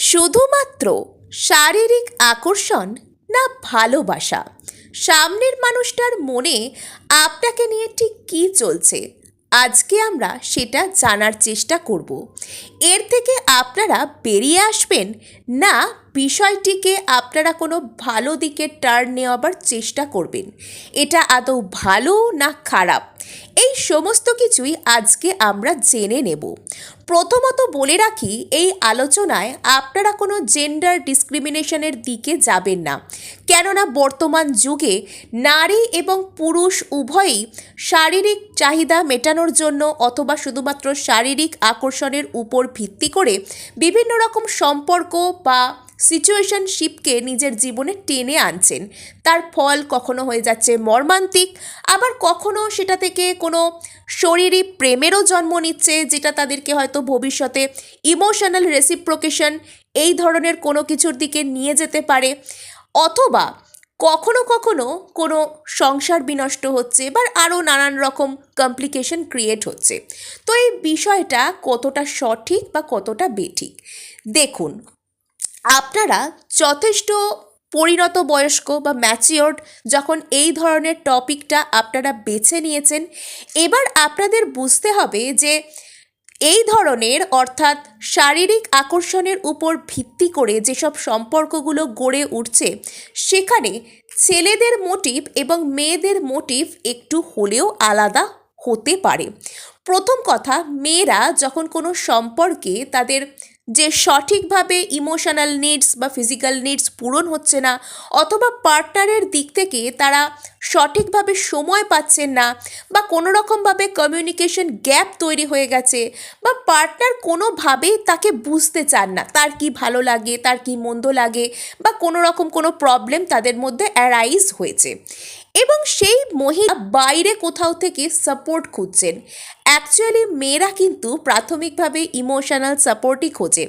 শুধুমাত্র শারীরিক আকর্ষণ না ভালোবাসা? সামনের মানুষটার মনে আপনাকে নিয়ে ঠিক কী চলছে? আজকে আমরা সেটা জানার চেষ্টা করব। এর থেকে আপনারা বেরিয়ে আসবেন না বিষয়টিকে আপনারা কোনো ভালো দিকে টার্ন নেওয়াবার চেষ্টা করবেন। এটা আদৌ ভালো না খারাপ? এই সমস্ত কিছুই আজকে আমরা জেনে নেব। প্রথমত বলে রাখি, এই আলোচনায় আপনারা কোনো জেন্ডার ডিসক্রিমিনেশনের দিকে যাবেন না। কেননা বর্তমান যুগে নারী এবং পুরুষ উভয়ই শারীরিক চাহিদা মেটানোর জন্য অথবা শুধুমাত্র শারীরিক আকর্ষণের উপর ভিত্তি করে বিভিন্ন রকম সম্পর্ক বা সিচুয়েশনশিপকে নিজের জীবনে টেনে আনছেন। তার ফল কখনো হয়ে যাচ্ছে মর্মান্তিক, আবার কখনো সেটা থেকে কোনো শরীরী প্রেমেরও জন্ম নিচ্ছে, যেটা তাদেরকে হয়তো ভবিষ্যতে ইমোশনাল রেসিপ্রোকেশন এই ধরনের কোনো কিছুর দিকে নিয়ে যেতে পারে। অথবা কখনো কখনো কোনো সংসার বিনষ্ট হচ্ছে, বা আরও নানান রকম কমপ্লিকেশন ক্রিয়েট হচ্ছে। তো এই বিষয়টা কতটা সঠিক বা কতটা বেঠিক? দেখুন আপনারা যথেষ্ট পরিণত বয়স্ক বা ম্যাচিওর্ড যখন এই ধরনের টপিকটা আপনারা বেছে নিয়েছেন, এবার আপনাদের বুঝতে হবে যে এই ধরনের অর্থাৎ শারীরিক আকর্ষণের উপর ভিত্তি করে যেসব সম্পর্কগুলো গড়ে উঠছে, সেখানে ছেলেদের মোটিভ এবং মেয়েদের মোটিভ একটু হলেও আলাদা হতে পারে। প্রথম কথা, মেয়েরা যখন কোনো সম্পর্কে তাদের যে সঠিকভাবে ইমোশনাল নিডস বা ফিজিক্যাল নিডস পূরণ হচ্ছে না, অথবা পার্টনারের দিক থেকে তারা সঠিকভাবে সময় পাচ্ছেন না বা কোনো রকমভাবে কমিউনিকেশন গ্যাপ তৈরি হয়ে গেছে বা পার্টনার কোনোভাবেই তাকে বুঝতে চান না, তার কি ভালো লাগে, তার কি মন্দ লাগে বা কোনো রকম কোনো প্রবলেম তাদের মধ্যে অ্যারাইজ হয়েছে। এবং সেই মহিলা বাইরে কোথাও থেকে সাপোর্ট খুঁজছেন। অ্যাকচুয়ালি মেয়েরা কিন্তু প্রাথমিকভাবে ইমোশনাল সাপোর্টই খোঁজে।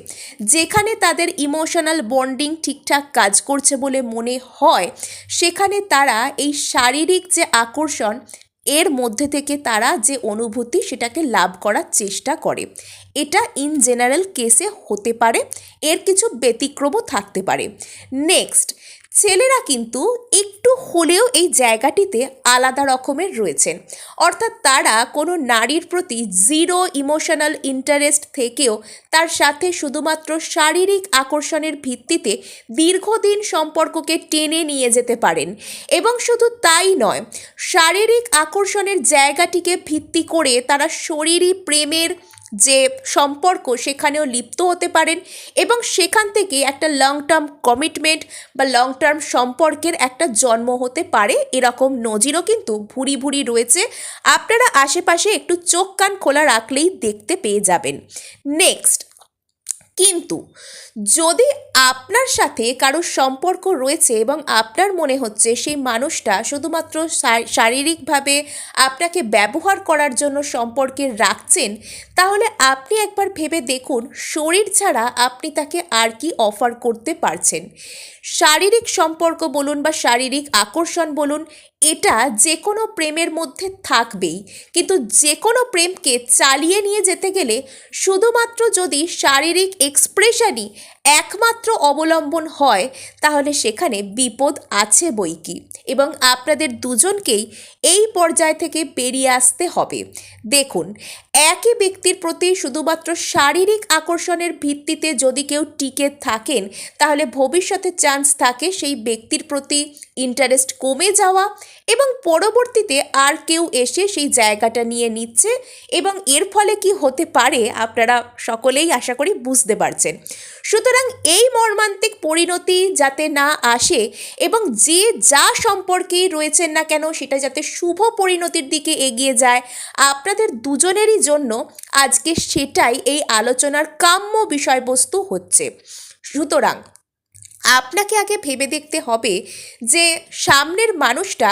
যেখানে তাদের ইমোশনাল বন্ডিং ঠিকঠাক কাজ করছে বলে মনে হয়, সেখানে তারা এই শারীরিক যে আকর্ষণ, এর মধ্যে থেকে তারা যে অনুভূতি, সেটাকে লাভ করার চেষ্টা করে। এটা ইন জেনারেল কেসে হতে পারে, এর কিছু ব্যতিক্রমও থাকতে পারে। নেক্সট ছেলেরা কিন্তু একটু হলেও এই জায়গাটিতে আলাদা রকমের রয়েছেন। অর্থাৎ তারা কোনো নারীর প্রতি জিরো ইমোশনাল ইন্টারেস্ট থেকেও তার সাথে শুধুমাত্র শারীরিক আকর্ষণের ভিত্তিতে দীর্ঘদিন সম্পর্ককে টেনে নিয়ে যেতে পারেন। এবং শুধু তাই নয়, শারীরিক আকর্ষণের জায়গাটিকে ভিত্তি করে তারা শরীরী প্রেমের যে সম্পর্ক সেখানেও লিপ্ত হতে পারেন এবং সেখান থেকে একটা লং টার্ম কমিটমেন্ট বা লং টার্ম সম্পর্কের একটা জন্ম হতে পারে, এরকম নজিরও কিন্তু ভুরি ভুরি রয়েছে। আপনারা আশেপাশে একটু চোখ কান খোলা রাখলেই দেখতে পেয়ে যাবেন। নেক্সট কিন্তু যদি আপনার সাথে কারোর সম্পর্ক রয়েছে এবং আপনার মনে হচ্ছে সেই মানুষটা শুধুমাত্র শারীরিকভাবে আপনাকে ব্যবহার করার জন্য সম্পর্কে রাখছেন, তাহলে আপনি একবার ভেবে দেখুন, শরীর ছাড়া আপনি তাকে আর কি অফার করতে পারছেন। শারীরিক সম্পর্ক বলুন বা শারীরিক আকর্ষণ বলুন, এটা যে কোনো প্রেমের মধ্যে থাকবেই। কিন্তু যে কোনো প্রেমকে চালিয়ে নিয়ে যেতে গেলে শুধুমাত্র যদি শারীরিক এক্সপ্রেশনই একমাত্র অবলম্বন হয়, তাহলে সেখানে বিপদ আছে বই কি? এবং আপনাদের দুজনকেই এই পর্যায় থেকে বেরিয়ে আসতে হবে। দেখুন, একই ব্যক্তির প্রতি শুধুমাত্র শারীরিক আকর্ষণের ভিত্তিতে যদি কেউ টিকে থাকেন, তাহলে ভবিষ্যতে চান্স থাকে সেই ব্যক্তির প্রতি ইন্টারেস্ট কমে যাওয়া এবং পরবর্তীতে আর কেউ এসে সেই জায়গাটা নিয়ে নিচ্ছে এবং এর ফলে কি হতে পারে, আপনারা সকলেই আশা করি বুঝতে পারছেন। সুতরাং এই মর্মান্তিক পরিণতি যাতে না আসে এবং যে যা সম্পর্কেই রয়েছেন না কেন সেটা যাতে শুভ পরিণতির দিকে এগিয়ে যায়, আপনাদের দুজনেরই জন্য আজকে সেটাই এই আলোচনার কাম্য বিষয়বস্তু হচ্ছে। সুতরাং আপনাকে আগে ভেবে দেখতে হবে যে সামনের মানুষটা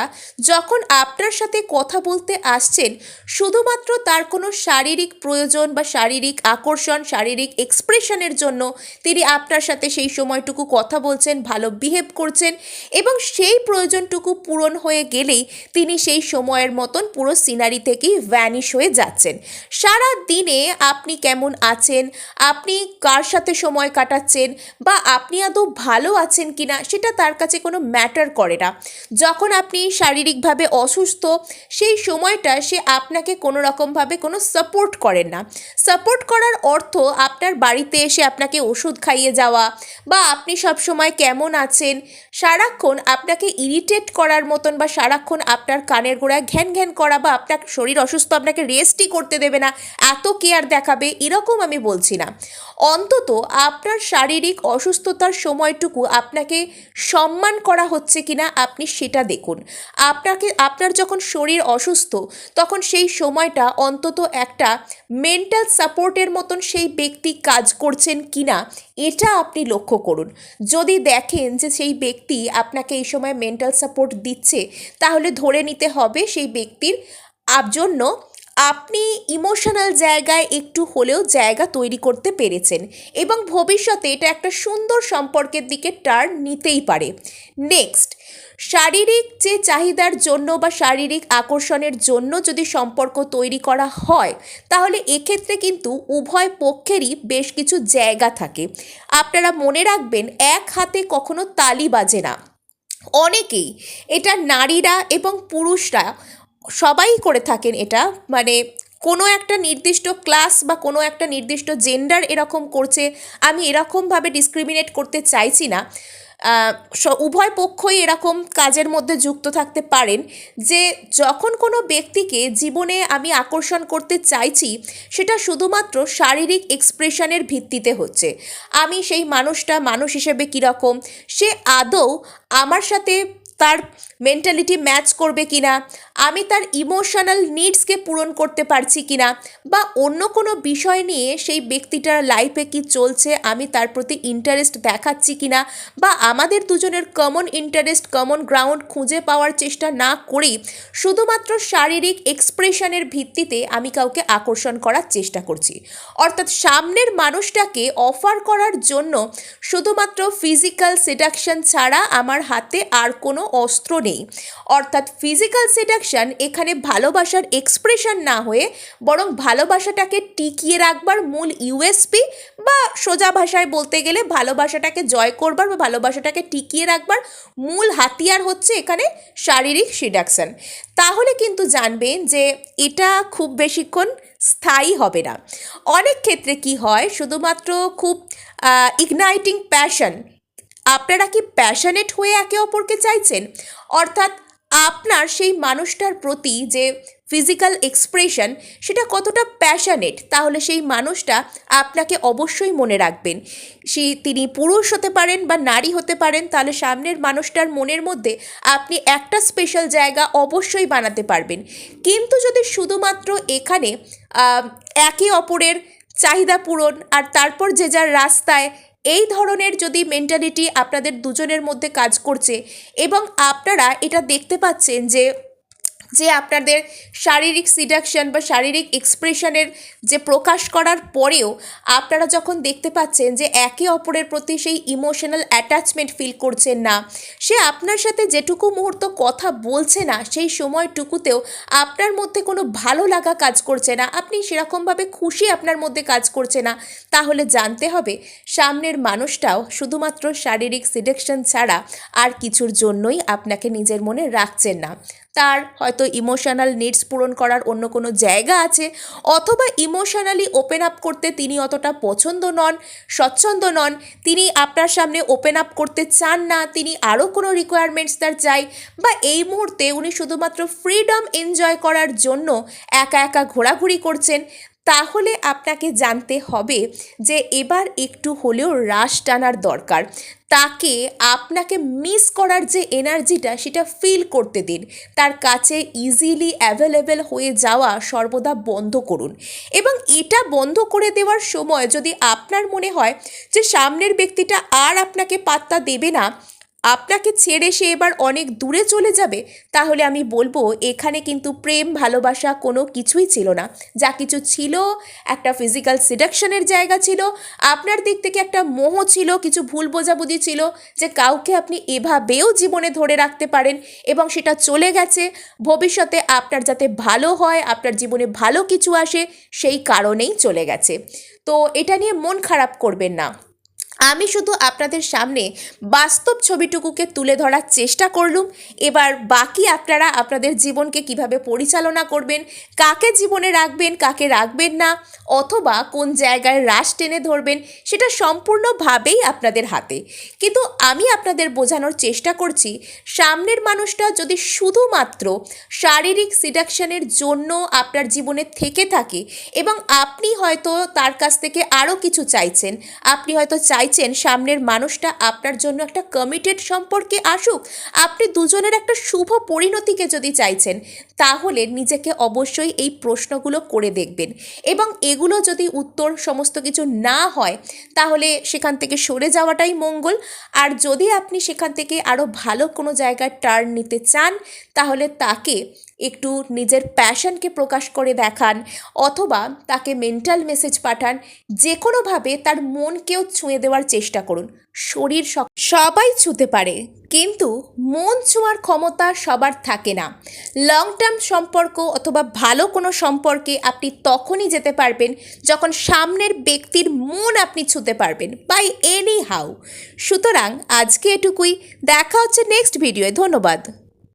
যখন আপনার সাথে কথা বলতে আসছেন, শুধুমাত্র তার কোনো শারীরিক প্রয়োজন বা শারীরিক আকর্ষণ, শারীরিক এক্সপ্রেশনের জন্য তিনি আপনার সাথে সেই সময়টুকু কথা বলছেন, ভালো বিহেভ করছেন এবং সেই প্রয়োজনটুকু পূরণ হয়ে গেলেই তিনি সেই সময়ের মতন পুরো সিনারি থেকেই ভ্যানিশ হয়ে যাচ্ছেন। সারা দিনে আপনি কেমন আছেন? আপনি কার সাথে সময় কাটাচ্ছেন? বা আপনি আদৌ ভালো আছেন কিনা সেটা তার কাছে কোনো ম্যাটার করে না। যখন আপনি শারীরিকভাবে অসুস্থ, সেই সময়টা সে আপনাকে কোনো রকমভাবে কোনো সাপোর্ট করেন না। সাপোর্ট করার অর্থ আপনার বাড়িতে এসে আপনাকে ওষুধ খাইয়ে যাওয়া বা আপনি সবসময় কেমন আছেন, সারাক্ষণ আপনাকে ইরিটেট করার মতন বা সারাক্ষণ আপনার কানের গোড়ায় ঘ্যান ঘ্যান করা বা আপনার শরীর অসুস্থ, আপনাকে রেস্টই করতে দেবে না, এত কেয়ার দেখাবে, এরকম আমি বলছি না। অন্তত আপনার শারীরিক অসুস্থতার সময়টুকু আপনাকে সম্মান করা হচ্ছে কিনা আপনি সেটা দেখুন। আপনাকে, আপনার যখন শরীর অসুস্থ, তখন সেই সময়টা অন্তত একটা মেন্টাল সাপোর্টের মতন সেই ব্যক্তি কাজ করছেন কিনা, এটা আপনি লক্ষ্য করুন। যদি দেখেন যে সেই ব্যক্তি আপনাকে এই সময় মেন্টাল সাপোর্ট দিচ্ছে, তাহলে ধরে নিতে হবে সেই ব্যক্তির জন্য আপনি ইমোশনাল জায়গায় একটু হলেও জায়গা তৈরি করতে পেরেছেন এবং ভবিষ্যতে এটা একটা সুন্দর সম্পর্কের দিকে টার্ন নিতেই পারে। নেক্সট শারীরিক যে চাহিদার জন্য বা শারীরিক আকর্ষণের জন্য যদি সম্পর্ক তৈরি করা হয়, তাহলে এক্ষেত্রে কিন্তু উভয় পক্ষেরই বেশ কিছু জায়গা থাকে। আপনারা মনে রাখবেন, এক হাতে কখনো তালি বাজে না। অনেকেই এটা নারীরা এবং পুরুষরা সবাই করে থাকেন এটা। মানে কোনো একটা নির্দিষ্ট ক্লাস বা কোনো একটা নির্দিষ্ট জেন্ডার এরকম করছে, আমি এরকমভাবে ডিসক্রিমিনেট করতে চাইছি না। উভয় পক্ষই এরকম কাজের মধ্যে যুক্ত থাকতে পারেন যে যখন কোনো ব্যক্তিকে জীবনে আমি আকর্ষণ করতে চাইছি, সেটা শুধুমাত্র শারীরিক এক্সপ্রেশনের ভিত্তিতে হচ্ছে। আমি সেই মানুষটা, মানুষ হিসেবে কীরকম, সে আদৌ আমার সাথে তার মেন্টালিটি ম্যাচ করবে কিনা? আমি তার ইমোশনাল নিডসকে পূরণ করতে পারছি কিনা? বা অন্য কোনো বিষয় নিয়ে সেই ব্যক্তিটার লাইফে কি চলছে? আমি তার প্রতি ইন্টারেস্ট দেখাচ্ছি কিনা? বা আমাদের দুজনের কমন ইন্টারেস্ট কমন গ্রাউন্ড খুঁজে পাওয়ার চেষ্টা না করেই শুধুমাত্র শারীরিক এক্সপ্রেশনের ভিত্তিতে আমি কাউকে আকর্ষণ করার চেষ্টা করছি। অর্থাৎ সামনের মানুষটাকে অফার করার জন্য শুধুমাত্র ফিজিক্যাল সেডাকশন ছাড়া আমার হাতে আর কোনো অস্ত্র নেই। অর্থাৎ ফিজিক্যাল সেডাকশন এখানে ভালোবাসার এক্সপ্রেশন না হয়ে বরং ভালোবাসাটাকে টিকিয়ে রাখবার মূল ইউএসপি বা সোজা ভাষায় বলতে গেলে ভালোবাসাটাকে জয় করবার বা ভালোবাসাটাকে টিকিয়ে রাখবার মূল হাতিয়ার হচ্ছে এখানে শারীরিক সিডাকশন তাহলে কিন্তু জানবেন যে এটা খুব বেশিক্ষণ স্থায়ী হবে না। অনেক ক্ষেত্রে কি হয়, শুধুমাত্র খুব ইগনাইটিং প্যাশন আপনারা কি প্যাশনেট হয়ে একে অপরকে চাইছেন? অর্থাৎ আপনার সেই মানুষটার প্রতি যে ফিজিক্যাল এক্সপ্রেশন সেটা কতটা প্যাশনেট তাহলে সেই মানুষটা আপনাকে অবশ্যই মনে রাখবেন। সে তিনি পুরুষ হতে পারেন বা নারী হতে পারেন, তাহলে সামনের মানুষটার মনের মধ্যে আপনি একটা স্পেশাল জায়গা অবশ্যই বানাতে পারবেন। কিন্তু যদি শুধুমাত্র এখানে একে অপরের চাহিদা পূরণ আর তারপর যে যার রাস্তায় এই ধরনের যদি মেন্টালিটি আপনাদের দুজনের মধ্যে কাজ করছে এবং আপনারা এটা দেখতে পাচ্ছেন যে যে আপনাদের শারীরিক সিডাকশন বা শারীরিক এক্সপ্রেশনের যে প্রকাশ করার পরেও আপনারা যখন দেখতে পাচ্ছেন যে একে অপরের প্রতি সেই ইমোশনাল অ্যাটাচমেন্ট ফিল করছেন না, সে আপনার সাথে যেটুকু মুহূর্ত কথা বলছে না, সেই সময়টুকুতেও আপনার মধ্যে কোনো ভালো লাগা কাজ করছে না, আপনি সেরকমভাবে খুশি আপনার মধ্যে কাজ করছে না, তাহলে জানতে হবে সামনের মানুষটাও শুধুমাত্র শারীরিক সিডাকশন ছাড়া আর কিছুর জন্যই আপনাকে নিজের মনে রাখছেন না। তার হয়তো ইমোশনাল নিডস পূরণ করার অন্য কোনো জায়গা আছে, অথবা ইমোশনালি ওপেন আপ করতে তিনি অতটা পছন্দ নন, স্বচ্ছন্দ নন, তিনি আপনার সামনে ওপেন আপ করতে চান না, তিনি আরও কোনো রিকোয়ারমেন্টস তার চাই, বা এই মুহূর্তে উনি শুধুমাত্র ফ্রিডম এনজয় করার জন্য একা একা ঘোরাঘুরি করছেন তাহলে আপনাকে জানতে হবে যে এবার একটু হলেও রাশ টানার দরকার। তাকে আপনাকে মিস করার যে এনার্জিটা সেটা ফিল করতে দিন। তার কাছে ইজিলি অ্যাভেলেবেল হয়ে যাওয়া সর্বদা বন্ধ করুন। এবং এটা বন্ধ করে দেওয়ার সময় যদি আপনার মনে হয় যে সামনের ব্যক্তিটা আর আপনাকে পাত্তা দেবে না আপনাকে ছেড়ে সে এবার অনেক দূরে চলে যাবে, তাহলে আমি বলব এখানে কিন্তু প্রেম, ভালোবাসা কোনো কিছুই ছিল না। যা কিছু ছিল, একটা ফিজিক্যাল সিডাকশনের জায়গা ছিল, আপনার দিক থেকে একটা মোহ ছিল, কিছু ভুল বোঝাবুঝি ছিল যে কাউকে আপনি এভাবেও জীবনে ধরে রাখতে পারেন এবং সেটা চলে গেছে। ভবিষ্যতে আপনার যাতে ভালো হয়, আপনার জীবনে ভালো কিছু আসে, সেই কারণেই চলে গেছে। তো এটা নিয়ে মন খারাপ করবেন না। আমি শুধু আপনাদের সামনে বাস্তব ছবিটুকুকে তুলে ধরার চেষ্টা করলুম। এবার বাকি আপনারা আপনাদের জীবনকে কীভাবে পরিচালনা করবেন, কাকে জীবনে রাখবেন, কাকে রাখবেন না, অথবা কোন জায়গায় রাশ টেনে ধরবেন, সেটা সম্পূর্ণভাবেই আপনাদের হাতে। কিন্তু আমি আপনাদের বোঝানোর চেষ্টা করছি, সামনের মানুষটা যদি শুধুমাত্র শারীরিক সিডাকশনের জন্য আপনার জীবনে থেকে থাকে এবং আপনি হয়তো তার কাছ থেকে আরও কিছু চাইছেন, আপনি হয়তো চাইছেন সামনের মানুষটা আপনার জন্য একটা কমিটেড সম্পর্কে আসুক, আপনি দুজনের একটা শুভ পরিণতিকে যদি চাইছেন, তাহলে নিজেকে অবশ্যই এই প্রশ্নগুলো করে দেখবেন। এবং এগুলো যদি উত্তর সমস্ত কিছু না হয়, তাহলে সেখান থেকে সরে যাওয়াটাই মঙ্গল। আর যদি আপনি সেখান থেকে আরও ভালো কোনো জায়গায় টার্ন নিতে চান, তাহলে তাকে একটু নিজের প্যাশনকে প্রকাশ করে দেখান অথবা তাকে মেন্টাল মেসেজ পাঠান। যে কোনোভাবে তার মনকেও ছুঁয়ে দেওয়ার চেষ্টা করুন। শরীর সবাই ছুঁতে পারে, কিন্তু মন ছোঁয়ার ক্ষমতা সবার থাকে না। লং টার্ম সম্পর্ক অথবা ভালো কোনো সম্পর্কে আপনি তখনই যেতে পারবেন যখন সামনের ব্যক্তির মন আপনি ছুঁতে পারবেন বাই এনি হাউ সুতরাং আজকে এটুকুই, দেখা হচ্ছে নেক্সট ভিডিওয়ে ধন্যবাদ।